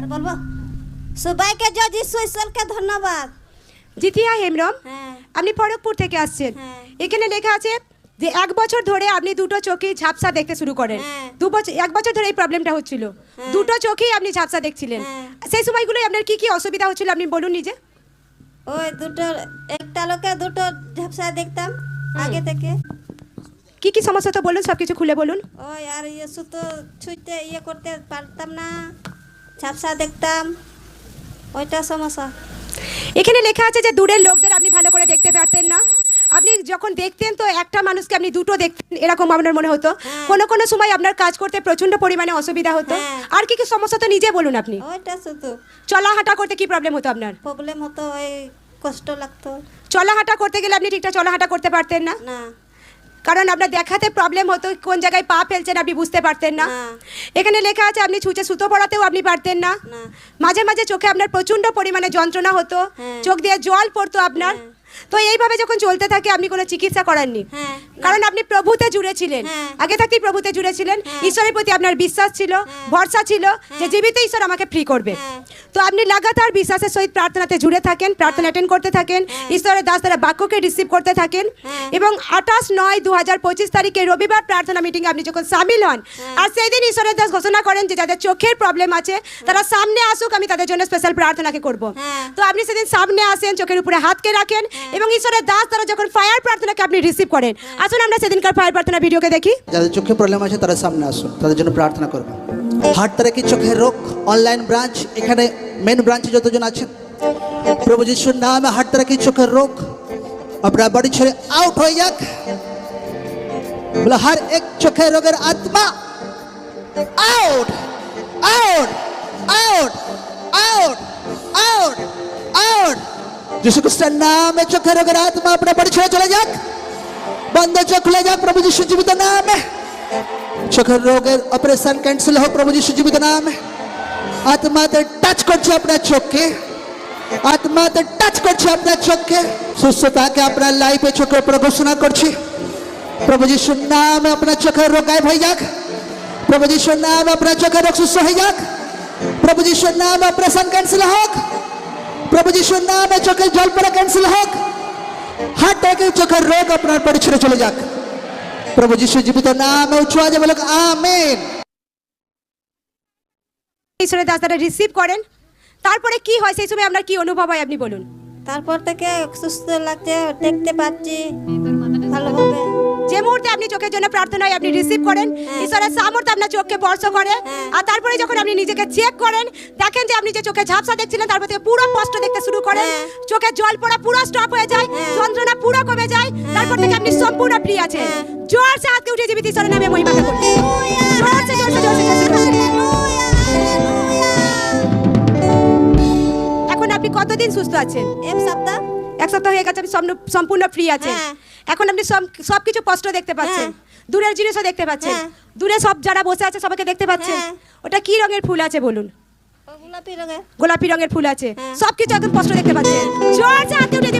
আর বলব? সবাইকে জজ ঈশ্বরকে ধন্যবাদ। জিতিয়া হেমরম হ্যাঁ। আপনি পরকপুর থেকে আসছেন। হ্যাঁ। এখানে লেখা আছে যে এক বছর ধরে আপনি দুটো চোখেই ঝাপসা দেখতে শুরু করেন। হ্যাঁ। দু বছর এক বছর ধরে এই প্রবলেমটা হচ্ছিল। দুটো চোখেই আপনি ঝাপসা দেখছিলেন। সেই সময়গুলোই আপনার কি কি অসুবিধা হচ্ছিল আপনি বলুন নিজে? ওই দুটো একটা লোকে দুটো ঝাপসা দেখতাম আগে থেকে। কি কি সমস্যা তো বলুন সব কিছু খুলে বলুন। ওই আর ইয়ে সুতো ছুঁইতে ইয়ে করতে পারতাম না। ঝাপসা দেখতাম। ওইটা সমস্যা। এখানে লেখা আছে যে দূরের লোকদের আপনি ভালো করে দেখতে পারতেন না। আপনি যখন দেখতেন তো একটা মানুষকে আপনি দুটো দেখতেন এরকম আপনার মনে হতো। হ্যাঁ। কোনো কোনো সময় আপনার কাজ করতে প্রচণ্ড পরিমাণে অসুবিধা হতো। হ্যাঁ। আর কি কি সমস্যা তো নিজে বলুন আপনি। ওইটা শুধু। চলা হাঁটা করতে কি প্রবলেম হতো আপনার? প্রবলেম হতো ওই কষ্ট লাগতো। চলা হাঁটা করতে গেলে আপনি ঠিকঠাক চলা হাঁটা করতে পারতেন না? না। কারণ আপনার দেখাতে প্রবলেম হতো কোন জায়গায় পা ফেলছেন আপনি বুঝতে পারতেন না। এখানে লেখা আছে আপনি ছুঁচে সুতো পড়াতেও আপনি পারতেন না মাঝে মাঝে চোখে আপনার প্রচণ্ড পরিমাণে যন্ত্রণা হতো হ্যাঁ। চোখ দিয়ে জল পড়তো আপনার হ্যাঁ। তো এইভাবে যখন চলতে থাকে আপনি কোনো চিকিৎসা করাননি হ্যাঁ কারণ আপনি প্রভুতে জুড়ে ছিলেন। আগে থাকতেই প্রভুতে জুড়ে ছিলেন। ঈশ্বরের প্রতি আপনার বিশ্বাস ছিল। ভরসা ছিল যে। জীবিত ঈশ্বর আমাকে ফ্রি করবে। তো আপনি লাগাতার বিশ্বাসের সহিত প্রার্থনাতে জুড়ে থাকেন প্রার্থনা অ্যাটেন্ড করতে থাকেন হ্যাঁ। ঈশ্বরের দাস দ্বারা বাক্যকে রিসিভ করতে থাকেন হ্যাঁ। এবং আঠাশ নয় দু হাজার পঁচিশ তারিখে রবিবার প্রার্থনা মিটিংয়ে আপনি যখন সামিল হন হ্যাঁ। আর সেই দিন ঈশ্বরের দাস ঘোষণা করেন যে যাদের চোখের প্রবলেম আছে তারা সামনে আসুক আমি তাদের জন্য স্পেশাল প্রার্থনাকে করব। তো আপনি সেদিন সামনে আসেন চোখের উপরে হাতকে রাখেন এবং ঈশ্বরের দাস দ্বারা যখন ফায়ার প্রার্থনাকে আপনি রিসিভ করেন আসুন আমরা সেদিনকার ফায়ার প্রার্থনা ভিডিওকে দেখি যাদের চোখে প্রবলেম আছে তারা সামনে আসুন তাদের জন্য প্রার্থনা করব হাট তারা কি চোখের রোগ অনলাইন ব্রাঞ্চ এখানে মেন ব্রাঞ্চে যতজন আছেন, প্রভু যিশুর নামে হাট তারা কি চোখের রোগ, আপনার বাড়ি ছেড়ে আউট হয়ে যাক। বলে, হর এক চোখের রোগের আত্মা out out out out out out যিশু খ্রিস্টের নামে চোখের রোগের আত্মা আপনার বাড়ি ছেড়ে চলে যাক। বন্ধ চোখ খুলে যাক প্রভু যিশু জীবিত নামে। চোখের রোগের অপারেশন ক্যান্সেল হোক প্রভু যিশু জীবিত নামে আত্মাতে টাচ করছে আপনার চোখকে আত্মাতে টাচ করছে আপনার চোখকে সুস্থতাকে আপনার লাইফে চোখের উপরে ঘোষণা করছি প্রভু যিশুর নামে আপনার চোখের রোগ গায়েব হয়ে যাক প্রভু যিশুর নামে আপনার চোখের রোগ সুস্থ হয়ে যাক প্রভু যিশুর নামে অপারেশন ক্যান্সেল হোক প্রভু যিশুর নামে চোখের জল পড়া ক্যান্সেল হোক হার্ট অ্যাটাকের চোখের রোগ আপনার পরে ছেড়ে চলে যাক প্রভু যিশু জীবিত নামে উচ্চ বলক বলো আমেন। ঈশ্বরের দাস দ্বারা রিসিভ করেন। তারপরে কি হয় সেই সময় আপনার কি অনুভব হয় আপনি বলুন। তারপর থেকে সুস্থ লাগছে দেখতে পাচ্ছি। আপনি চোখের জন্য প্রার্থনা আপনি রিসিভ করেন হ্যাঁ। ঈশ্বরের সামর্থ্য আপনার চোখকে স্পর্শ করে হ্যাঁ। আর তারপরে যখন আপনি নিজেকে চেক করেন দেখেন যে আপনি যে চোখে ঝাপসা দেখছিলেন তারপর থেকে পুরো স্পষ্ট দেখতে শুরু করেন হ্যাঁ। চোখে জল পড়া পুরো স্টপ হয়ে যায়। যন্ত্রণা পুরো কমে যায় তারপর থেকে আপনি সম্পূর্ণ ফ্রি আছেন হ্যাঁ। জোরসে হাতকে উঠে জীবিত ঈশ্বরের নামে মহিমাকে করুন এখন আপনি কতদিন সুস্থ আছেন এক সপ্তাহ এক সপ্তাহ হয়ে গেছে আপনি সম্পূর্ণ- ফ্রি আছেন হ্যাঁ। এখন আপনি সব কিছু স্পষ্ট দেখতে পাচ্ছেন। হ্যাঁ। দূরের জিনিসও দেখতে পাচ্ছেন। হ্যাঁ। দূরে সব যারা বসে আছে সবাইকে দেখতে পাচ্ছেন। ওটা কি রঙের ফুল আছে বলুন? গোলাপি রঙের ফুল আছে। সবকিছু একদম স্পষ্ট দেখতে পাচ্ছেন। জোরসে হাতে উঠে